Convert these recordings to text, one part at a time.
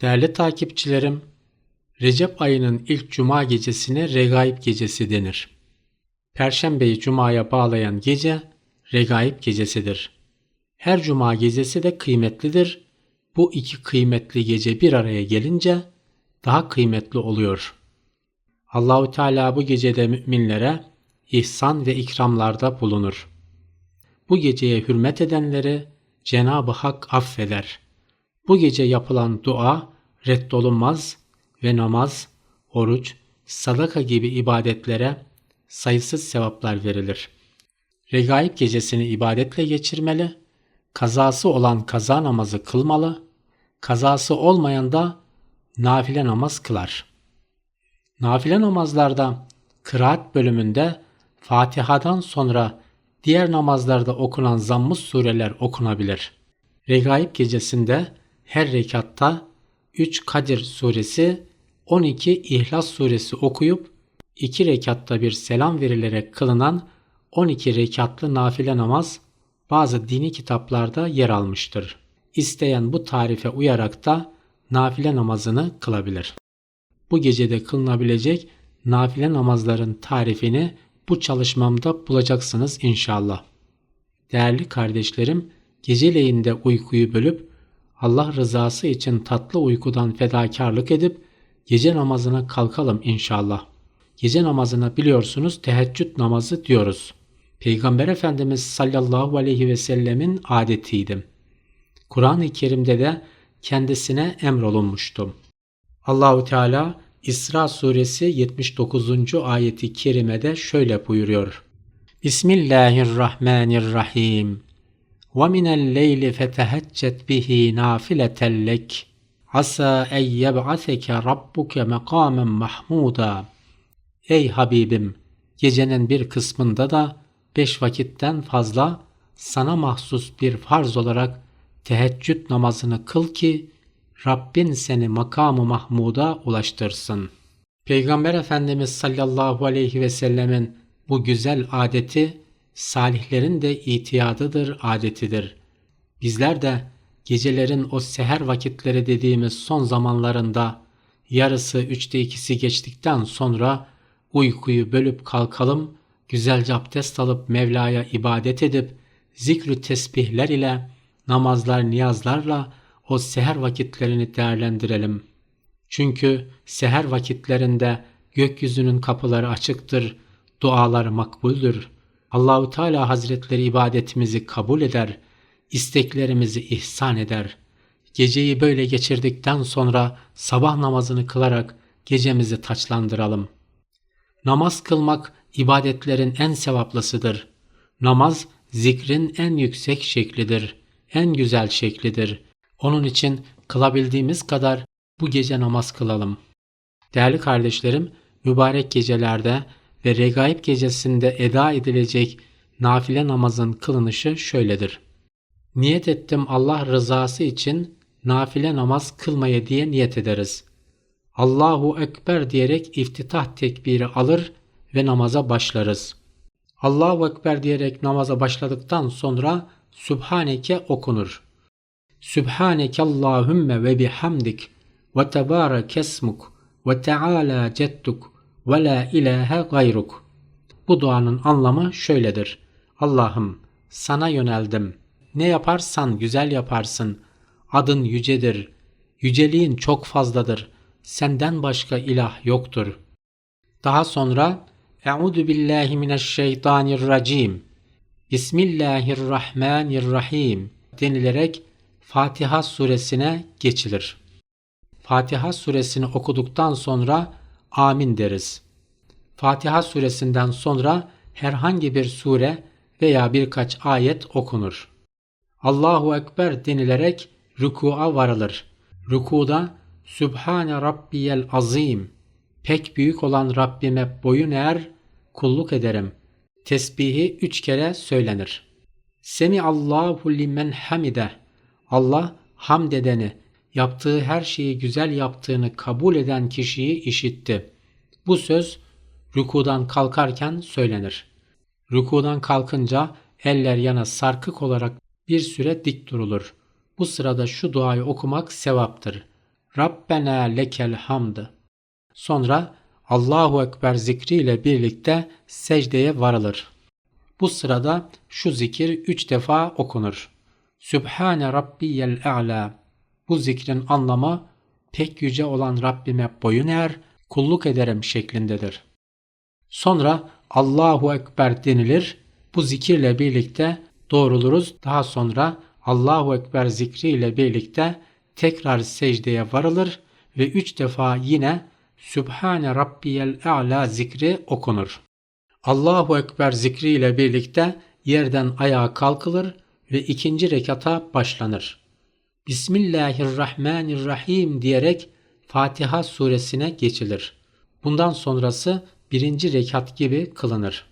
Değerli takipçilerim, Recep ayının ilk cuma gecesine Regaib gecesi denir. Perşembeyi cumaya bağlayan gece Regaib gecesidir. Her cuma gecesi de kıymetlidir. Bu iki kıymetli gece bir araya gelince daha kıymetli oluyor. Allahu Teala bu gecede müminlere ihsan ve ikramlarda bulunur. Bu geceye hürmet edenleri Cenab-ı Hak affeder. Bu gece yapılan dua reddolunmaz ve namaz, oruç, sadaka gibi ibadetlere sayısız sevaplar verilir. Regaib gecesini ibadetle geçirmeli, kazası olan kaza namazı kılmalı, kazası olmayan da nafile namaz kılar. Nafile namazlarda kıraat bölümünde Fatiha'dan sonra diğer namazlarda okunan zamm sureler okunabilir. Regaib gecesinde her rekatta 3 Kadir suresi, 12 İhlas suresi okuyup 2 rekatta bir selam verilerek kılınan 12 rekatlı nafile namaz bazı dini kitaplarda yer almıştır. İsteyen bu tarife uyarak da nafile namazını kılabilir. Bu gecede kılınabilecek nafile namazların tarifini bu çalışmamda bulacaksınız inşallah. Değerli kardeşlerim, geceleyinde uykuyu bölüp Allah rızası için tatlı uykudan fedakarlık edip gece namazına kalkalım inşallah. Gece namazına biliyorsunuz teheccüd namazı diyoruz. Peygamber Efendimiz sallallahu aleyhi ve sellemin adetiydi. Kur'an-ı Kerim'de de kendisine emrolunmuştu. Allahu Teala İsra suresi 79. ayeti kerimede şöyle buyuruyor. Bismillahirrahmanirrahim. وَمِنَ اللَّيْلِ فَتَهَجَّتْ بِهِ نَافِلَةً لَكَ عَسَى اَنْ يَبْعَثَكَ رَبُّكَ مَقَامًا مَحْمُودًا Ey Habibim! Gecenin bir kısmında da beş vakitten fazla sana mahsus bir farz olarak teheccüd namazını kıl ki Rabbin seni makamı Mahmud'a ulaştırsın. Peygamber Efendimiz sallallahu aleyhi ve sellemin bu güzel adeti salihlerin de itiyadıdır, adetidir. Bizler de gecelerin o seher vakitleri dediğimiz son zamanlarında yarısı üçte ikisi geçtikten sonra uykuyu bölüp kalkalım, güzelce abdest alıp Mevla'ya ibadet edip zikrü tesbihler ile namazlar niyazlarla o seher vakitlerini değerlendirelim. Çünkü seher vakitlerinde gökyüzünün kapıları açıktır, dualar makbuldür. Allahu Teala Hazretleri ibadetimizi kabul eder, isteklerimizi ihsan eder. Geceyi böyle geçirdikten sonra sabah namazını kılarak gecemizi taçlandıralım. Namaz kılmak ibadetlerin en sevaplısıdır. Namaz zikrin en yüksek şeklidir, en güzel şeklidir. Onun için kılabildiğimiz kadar bu gece namaz kılalım. Değerli kardeşlerim, mübarek gecelerde ve regaib gecesinde eda edilecek nafile namazın kılınışı şöyledir. Niyet ettim Allah rızası için nafile namaz kılmaya diye niyet ederiz. Allahu Ekber diyerek iftitah tekbiri alır ve namaza başlarız. Allahu Ekber diyerek namaza başladıktan sonra Sübhaneke okunur. Sübhaneke Allahümme ve bihamdik ve tebarek esmuk ve teala cedduk ve la ilahe gayruk. Bu duanın anlamı şöyledir. Allah'ım sana yöneldim. Ne yaparsan güzel yaparsın. Adın yücedir. Yüceliğin çok fazladır. Senden başka ilah yoktur. Daha sonra Euzu billahi mineşşeytanirracim. Bismillahirrahmanirrahim denilerek Fatiha suresine geçilir. Fatiha suresini okuduktan sonra amin deriz. Fatiha suresinden sonra herhangi bir sure veya birkaç ayet okunur. Allahu Ekber denilerek rükûa varılır. Rükuda Sübhane Rabbiyel Azim pek büyük olan Rabbime boyun eğer kulluk ederim. Tesbihi üç kere söylenir. Semi Allahu limen hamide. Allah hamd edeni, yaptığı her şeyi güzel yaptığını kabul eden kişiyi işitti. Bu söz rükudan kalkarken söylenir. Rükudan kalkınca eller yana sarkık olarak bir süre dik durulur. Bu sırada şu duayı okumak sevaptır. Rabbena lekel hamd. Sonra Allahu Ekber zikriyle birlikte secdeye varılır. Bu sırada şu zikir üç defa okunur. Sübhane Rabbiyel A'la. Bu zikrin anlamı pek yüce olan Rabbime boyun eğer, kulluk ederim şeklindedir. Sonra Allahu Ekber denilir. Bu zikirle birlikte doğruluruz. Daha sonra Allahu Ekber zikriyle birlikte tekrar secdeye varılır ve üç defa yine Sübhane Rabbiyel A'la zikri okunur. Allahu Ekber zikriyle birlikte yerden ayağa kalkılır ve ikinci rekata başlanır. Bismillahirrahmanirrahim diyerek Fatiha suresine geçilir. Bundan sonrası birinci rekat gibi kılınır.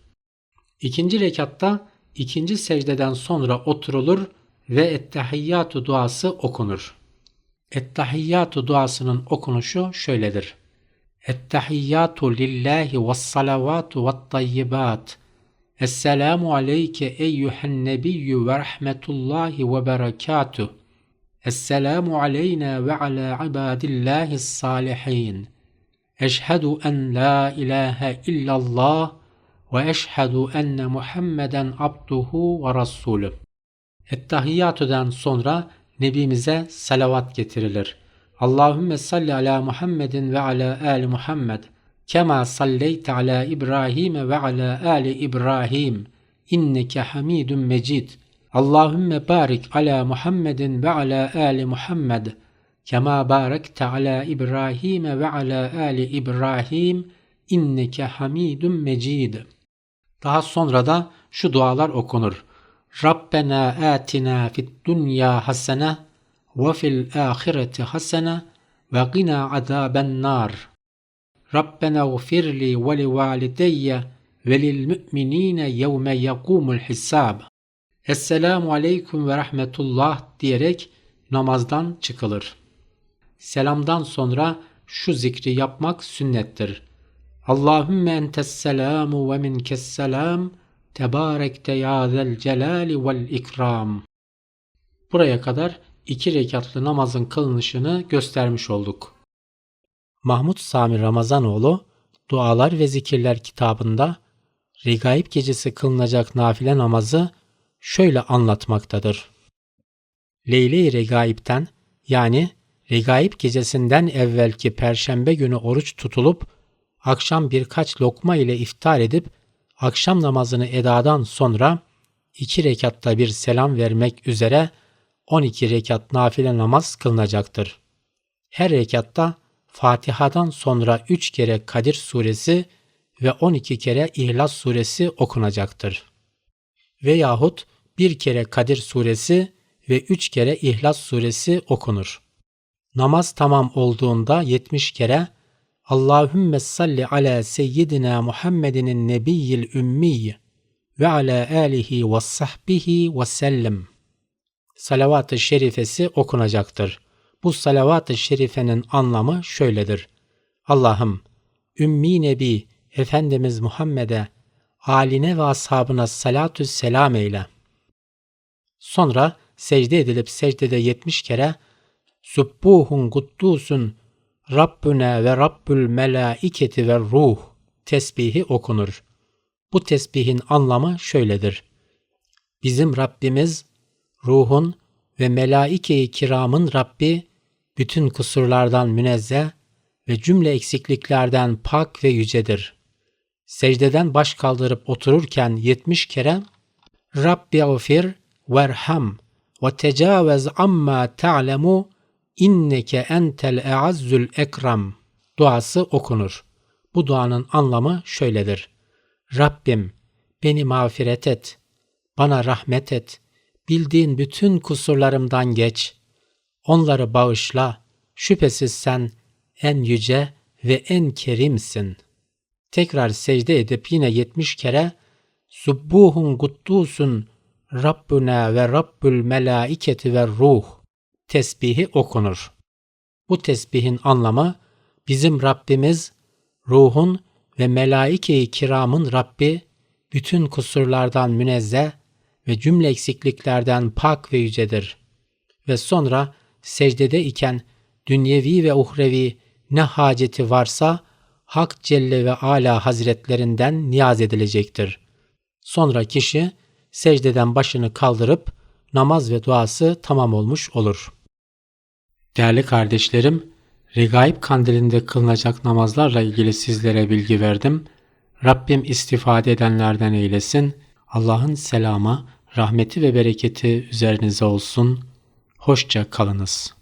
İkinci rekatta ikinci secdeden sonra oturulur ve Ettehiyyatu duası okunur. Ettehiyyatu duasının okunuşu şöyledir. Ettehiyyatu lillahi ve salavatu ve tayyibat. Esselamu aleyke eyyühen nebiyyü ve rahmetullahi ve berekatuh. Esselamu aleyna ve ala ibadillahi salihin. Eşhedü en la ilahe illallah ve eşhedü enne Muhammeden abduhu ve rasulü. Ettehiyyatu'dan sonra Nebimize salavat getirilir. Allahümme salli ala Muhammedin ve ala ali Muhammed. Kema salleyte ala İbrahim ve ala ali İbrahim. İnneke hamidun mecid. Allahümme barik ala Muhammedin ve ala ali Muhammed. Kema barekte ala İbrahim ve ala ali İbrahim. İnneke hamidun mecid. Daha sonra da şu dualar okunur. Rabbena atina fid dunya hasene ve fil ahireti hasene ve gina azaben nar. Rabbena gfirli ve li valideyye ve lil müminine yevme yakumul hisab. Esselamu aleyküm ve rahmetullah diyerek namazdan çıkılır. Selamdan sonra şu zikri yapmak sünnettir. Allahümme entes selamu ve minkes selam tebarekte ya zel celali vel ikram. Buraya kadar iki rekatlı namazın kılınışını göstermiş olduk. Mahmut Sami Ramazanoğlu Dualar ve Zikirler kitabında Regaib gecesi kılınacak nafile namazı şöyle anlatmaktadır. Leyle-i Regaib'ten yani Regaib gecesinden evvelki perşembe günü oruç tutulup akşam birkaç lokma ile iftar edip akşam namazını edadan sonra iki rekatta bir selam vermek üzere 12 rekat nafile namaz kılınacaktır. Her rekatta Fatiha'dan sonra 3 kere Kadir suresi ve 12 kere İhlas suresi okunacaktır. Veyahut bir kere Kadir suresi ve 3 kere İhlas suresi okunur. Namaz tamam olduğunda 70 kere Allahümme salli ala seyyidina Muhammedinin nebiyyil ümmiy ve ala alihi ve sahbihi ve sellem. Salavat-ı şerifesi okunacaktır. Bu salavat-ı şerifenin anlamı şöyledir. Allah'ım, Ümmi Nebi Efendimiz Muhammed'e, aline ve ashabına salatü selam eyle. Sonra secde edilip secdede yetmiş kere Subbuhun kuddusun Rabbüne ve Rabbül melaiketi ve ruh tesbihi okunur. Bu tesbihin anlamı şöyledir. Bizim Rabbimiz, ruhun ve melaike-i kiramın Rabbi, bütün kusurlardan münezzeh ve cümle eksikliklerden pak ve yücedir. Secdeden baş kaldırıp otururken yetmiş kere Rabbi gfir verham ve tecavüz amma ta'lemu inneke entel eazzül ekram duası okunur. Bu duanın anlamı şöyledir. Rabbim beni mağfiret et, bana rahmet et, bildiğin bütün kusurlarımdan geç, onları bağışla, şüphesiz sen en yüce ve en kerimsin. Tekrar secde edip yine yetmiş kere Subbuhun kuddusun Rabbuna ve Rabbül melaiketi ve ruh tesbihi okunur. Bu tesbihin anlamı bizim Rabbimiz ruhun ve melaike-i kiramın Rabbi bütün kusurlardan münezzeh ve cümle eksikliklerden pak ve yücedir. Ve sonra secdede iken dünyevi ve uhrevi ne haceti varsa Hak Celle ve Ala Hazretlerinden niyaz edilecektir. Sonra kişi secdeden başını kaldırıp namaz ve duası tamam olmuş olur. Değerli kardeşlerim, Regaib kandilinde kılınacak namazlarla ilgili sizlere bilgi verdim. Rabbim istifade edenlerden eylesin. Allah'ın selamı, rahmeti ve bereketi üzerinize olsun. Hoşça kalınız.